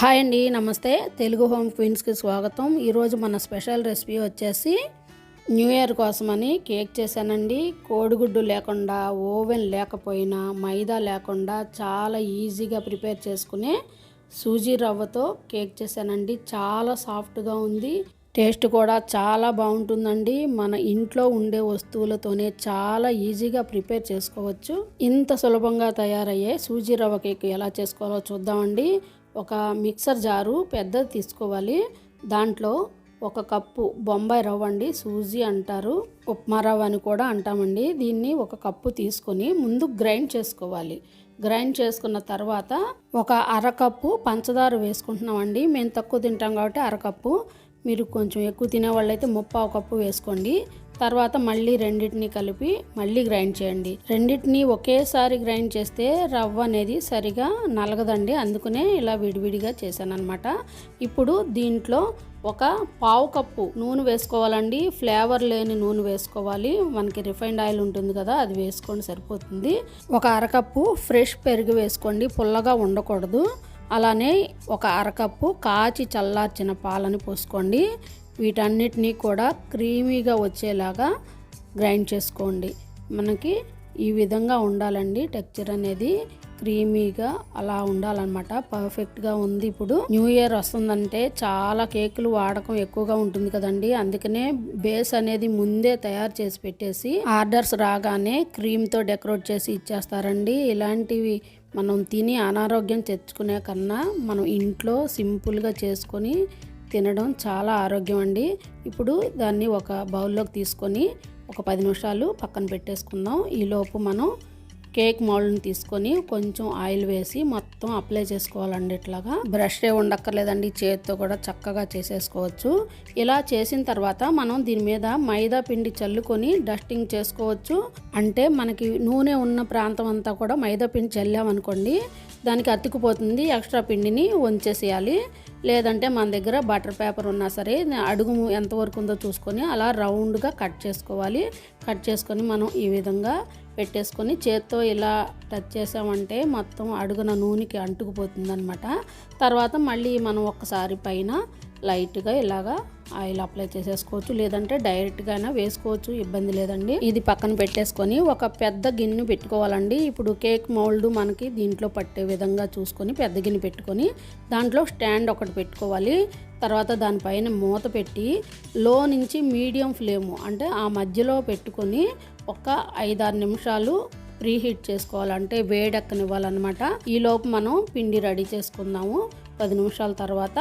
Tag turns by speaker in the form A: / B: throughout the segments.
A: Hi అండి నమస్తే. Telugu home క్వీన్స్కి స్వాగతం. ఈరోజు మన స్పెషల్ రెసిపీ వచ్చేసి న్యూ ఇయర్ కోసమని కేక్ చేశానండి. కోడిగుడ్డు లేకుండా ఓవెన్ లేకపోయినా మైదా లేకుండా చాలా ఈజీగా ప్రిపేర్ చేసుకునే సూజీ రవ్వతో కేక్ చేశానండి. చాలా సాఫ్ట్గా ఉంది. టేస్ట్ కూడా చాలా బాగుంటుందండి. మన ఇంట్లో ఉండే వస్తువులతోనే చాలా ఈజీగా ప్రిపేర్ చేసుకోవచ్చు. ఇంత సులభంగా తయారయ్యే సూజీ రవ్వ కేక్ ఎలా చేసుకోవాలో చూద్దామండి. ఒక మిక్సర్ జారు పెద్దది తీసుకోవాలి. దాంట్లో ఒక కప్పు బొంబాయి రవ్వ అండి సూజీ అంటారు ఉప్మా రవ్వ అని కూడా అంటామండి. దీన్ని ఒక కప్పు తీసుకొని ముందు గ్రైండ్ చేసుకోవాలి. గ్రైండ్ చేసుకున్న తర్వాత ఒక అరకప్పు పంచదార వేసుకుంటున్నామండి. మేము తక్కువ తింటాం కాబట్టి అరకప్పు. మీరు కొంచెం ఎక్కువ తినే వాళ్ళైతే ముప్పావు కప్పు వేసుకోండి. తర్వాత మళ్ళీ రెండింటిని కలిపి మళ్ళీ గ్రైండ్ చేయండి. రెండింటిని ఒకేసారి గ్రైండ్ చేస్తే రవ్వ అనేది సరిగా నలగదండి. అందుకనే ఇలా విడివిడిగా చేశాను అనమాట ఇప్పుడు దీంట్లో ఒక పావు కప్పు నూనె వేసుకోవాలండి. ఫ్లేవర్ లేని నూనె వేసుకోవాలి. మనకి రిఫైండ్ ఆయిల్ ఉంటుంది కదా అది వేసుకోండి సరిపోతుంది. ఒక అరకప్పు ఫ్రెష్ పెరుగు వేసుకోండి పుల్లగా ఉండకూడదు. అలానే ఒక అరకప్పు కాచి చల్లార్చిన పాలని పోసుకోండి. వీటన్నిటినీ కూడా క్రీమీగా వచ్చేలాగా గ్రైండ్ చేసుకోండి. మనకి ఈ విధంగా ఉండాలండి. టెక్చర్ అనేది క్రీమీగా అలా ఉండాలన్నమాట. పర్ఫెక్ట్గా ఉంది ఇప్పుడు. న్యూ ఇయర్ వస్తుందంటే చాలా కేకులు వాడకం ఎక్కువగా ఉంటుంది కదండి. అందుకనే బేస్ అనేది ముందే తయారు చేసి పెట్టేసి ఆర్డర్స్ రాగానే క్రీమ్తో డెకరేట్ చేసి ఇచ్చేస్తారండి. ఇలాంటివి మనం తిని అనారోగ్యం తెచ్చుకునే కన్నా మనం ఇంట్లో సింపుల్గా చేసుకొని తినడం చాలా ఆరోగ్యం అండి ఇప్పుడు దాన్ని ఒక బౌల్లోకి తీసుకొని ఒక పది నిమిషాలు పక్కన పెట్టేసుకుందాం. ఈలోపు మనం కేక్ మౌల్డ్ని తీసుకొని కొంచెం ఆయిల్ వేసి మొత్తం అప్లై చేసుకోవాలండి ఇట్లాగా. బ్రష్ ఏ ఉండక్కర్లేదండి చేతితో కూడా చక్కగా చేసేసుకోవచ్చు. ఇలా చేసిన తర్వాత మనం దీని మీద మైదా పిండి చల్లుకొని డస్టింగ్ చేసుకోవచ్చు. అంటే మనకి నూనె ఉన్న ప్రాంతం అంతా కూడా మైదా పిండి చల్లామనుకోండి దానికి అతుక్కుపోతుంది ఎక్స్ట్రా పిండిని వంచేసేయాలి. లేదంటే మన దగ్గర బటర్ పేపర్ ఉన్నా సరే అడుగు ఎంతవరకు ఉందో చూసుకొని అలా రౌండ్గా కట్ చేసుకోవాలి. కట్ చేసుకొని మనం ఈ విధంగా పెట్టేసుకొని చేత్తో ఇలా టచ్ చేసామంటే మొత్తం అడుగున నూనెకి అంటుకుపోతుంది అనమాట తర్వాత మళ్ళీ మనం ఒక్కసారి పైన లైట్గా ఇలాగా ఆయిల్ అప్లై చేసేసుకోవచ్చు. లేదంటే డైరెక్ట్గా అయినా వేసుకోవచ్చు. ఇబ్బంది లేదండి. ఇది పక్కన పెట్టేసుకొని ఒక పెద్ద గిన్నె పెట్టుకోవాలండి. ఇప్పుడు కేక్ మౌల్డ్ మనకి దీంట్లో పట్టే విధంగా చూసుకొని పెద్ద గిన్నె పెట్టుకొని దాంట్లో స్టాండ్ ఒకటి పెట్టుకోవాలి. తర్వాత దానిపైన మూత పెట్టి లో నుంచి మీడియం ఫ్లేము అంటే ఆ మధ్యలో పెట్టుకొని ఒక ఐదారు నిమిషాలు ప్రీహీట్ చేసుకోవాలంటే వేడెక్కనివ్వాలన్నమాట. ఈలోపు మనం పిండి రెడీ చేసుకుందాము. పది నిమిషాల తర్వాత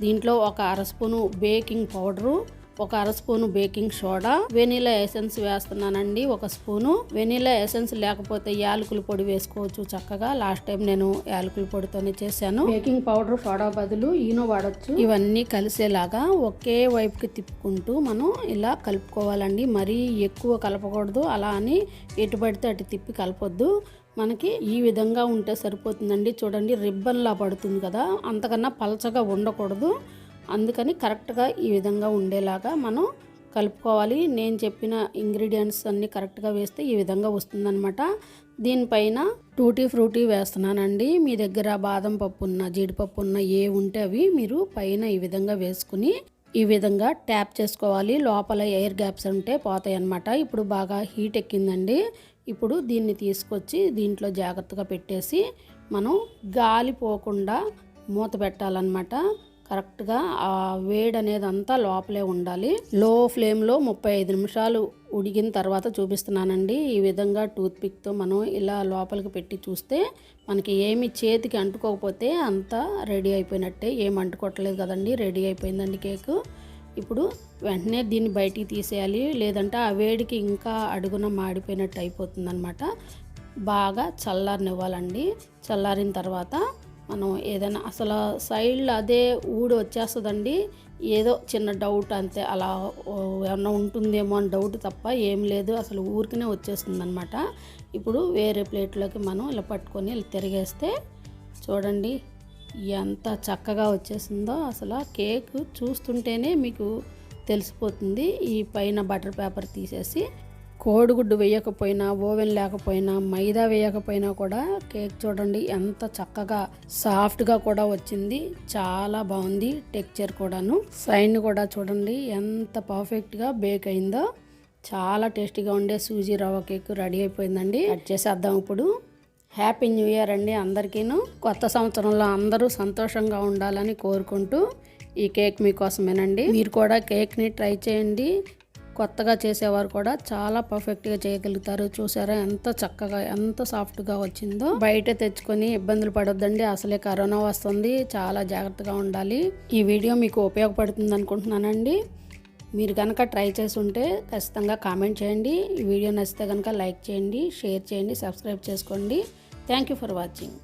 A: దీంట్లో ఒక అర స్పూను బేకింగ్ పౌడరు ఒక అర spoon baking soda vanilla essence వేస్తున్నానండి ఒక స్పూను. వెనీలా ఎసెన్స్ లేకపోతే యాలకుల పొడి వేసుకోవచ్చు చక్కగా. లాస్ట్ టైం నేను యాలకుల పొడితోనే చేశాను. బేకింగ్ పౌడర్ సోడా బదులు ఈనో వాడచ్చు. ఇవన్నీ కలిసేలాగా ఒకే వైపుకి తిప్పుకుంటూ మనం ఇలా కలుపుకోవాలండి. మరీ ఎక్కువ కలపకూడదు. అలా అని ఎటు పడితే అటు తిప్పి కలపొద్దు. మనకి ఈ విధంగా ఉంటే సరిపోతుందండి. చూడండి రిబ్బన్లా పడుతుంది కదా. అంతకన్నా పలచగా ఉండకూడదు. అందుకని కరెక్ట్గా ఈ విధంగా ఉండేలాగా మనం కలుపుకోవాలి. నేను చెప్పిన ఇంగ్రీడియంట్స్ అన్నీ కరెక్ట్గా వేస్తే ఈ విధంగా వస్తుందన్నమాట. దీనిపైన టూటీ ఫ్రూటీ వేస్తున్నానండి. మీ దగ్గర బాదం పప్పు ఉన్న జీడిపప్పు ఉన్న ఏ ఉంటే అవి మీరు పైన ఈ విధంగా వేసుకుని ఈ విధంగా ట్యాప్ చేసుకోవాలి. లోపల ఎయిర్ గ్యాప్స్ ఉంటే పోతాయి అన్నమాట ఇప్పుడు బాగా హీట్ ఎక్కిందండి. ఇప్పుడు దీన్ని తీసుకొచ్చి దీంట్లో జాగ్రత్తగా పెట్టేసి మనం గాలి పోకుండా మూత పెట్టాలన్నమాట. కరెక్ట్గా ఆ వేడి అనేది అంతా లోపలే ఉండాలి. లో ఫ్లేమ్లో ముప్పై ఐదు నిమిషాలు ఉడికిన తర్వాత చూపిస్తున్నానండి. ఈ విధంగా టూత్పిక్తో మనం ఇలా లోపలికి పెట్టి చూస్తే మనకి ఏమి చేతికి అంటుకోకపోతే అంతా రెడీ అయిపోయినట్టే. ఏం అంటుకోవట్లేదు కదండి రెడీ అయిపోయిందండి కేకు. ఇప్పుడు వెంటనే దీన్ని బయటికి తీసేయాలి. లేదంటే ఆ వేడికి ఇంకా అడుగున మాడిపోయినట్టు అయిపోతుంది అనమాట బాగా చల్లారనివ్వాలండి. చల్లారిన తర్వాత మనం ఏదైనా అసలు సైడ్లో అదే ఊడి వచ్చేస్తుందండి. ఏదో చిన్న డౌట్ అంతే అలా ఏమన్నా ఉంటుందేమో అని డౌట్ తప్ప ఏం లేదు. అసలు ఊరికనే వచ్చేస్తుంది అనమాట ఇప్పుడు వేరే ప్లేట్లోకి మనం ఇలా పట్టుకొని ఇలా తిరిగేస్తే చూడండి ఎంత చక్కగా వచ్చేసిందో. అసలు కేక్ చూస్తుంటేనే మీకు తెలిసిపోతుంది. ఈ పైన బటర్ పేపర్ తీసేసి కోడిగుడ్డు వేయకపోయినా ఓవెన్ లేకపోయినా మైదా వేయకపోయినా కూడా కేక్ చూడండి ఎంత చక్కగా సాఫ్ట్గా కూడా వచ్చింది. చాలా బాగుంది టెక్చర్ కూడాను. సైన్ కూడా చూడండి ఎంత పర్ఫెక్ట్గా బేక్ అయిందో. చాలా టేస్టీగా ఉండే సూజీ రవ్వ కేక్ రెడీ అయిపోయిందండి. కట్ చేసేద్దాం ఇప్పుడు. హ్యాపీ న్యూ ఇయర్ అండి అందరికీను. కొత్త సంవత్సరంలో అందరూ సంతోషంగా ఉండాలని కోరుకుంటూ ఈ కేక్ మీకోసమేనండి. మీరు కూడా కేక్ని ట్రై చేయండి. కొత్తగా చేసేవారు కూడా చాలా పర్ఫెక్ట్గా చేయగలుగుతారు. చూసారా ఎంత చక్కగా ఎంత సాఫ్ట్గా వచ్చిందో. బయట తెచ్చుకొని ఇబ్బందులు పడొద్దండి. అసలే కరోనా వస్తుంది. చాలా జాగ్రత్తగా ఉండాలి. ఈ వీడియో మీకు ఉపయోగపడుతుంది అనుకుంటున్నానండి. మీరు కనుక ట్రై చేసి ఉంటే ఖచ్చితంగా కామెంట్ చేయండి. ఈ వీడియో నచ్చితే కనుక లైక్ చేయండి షేర్ చేయండి సబ్స్క్రైబ్ చేసుకోండి. Thank you for watching.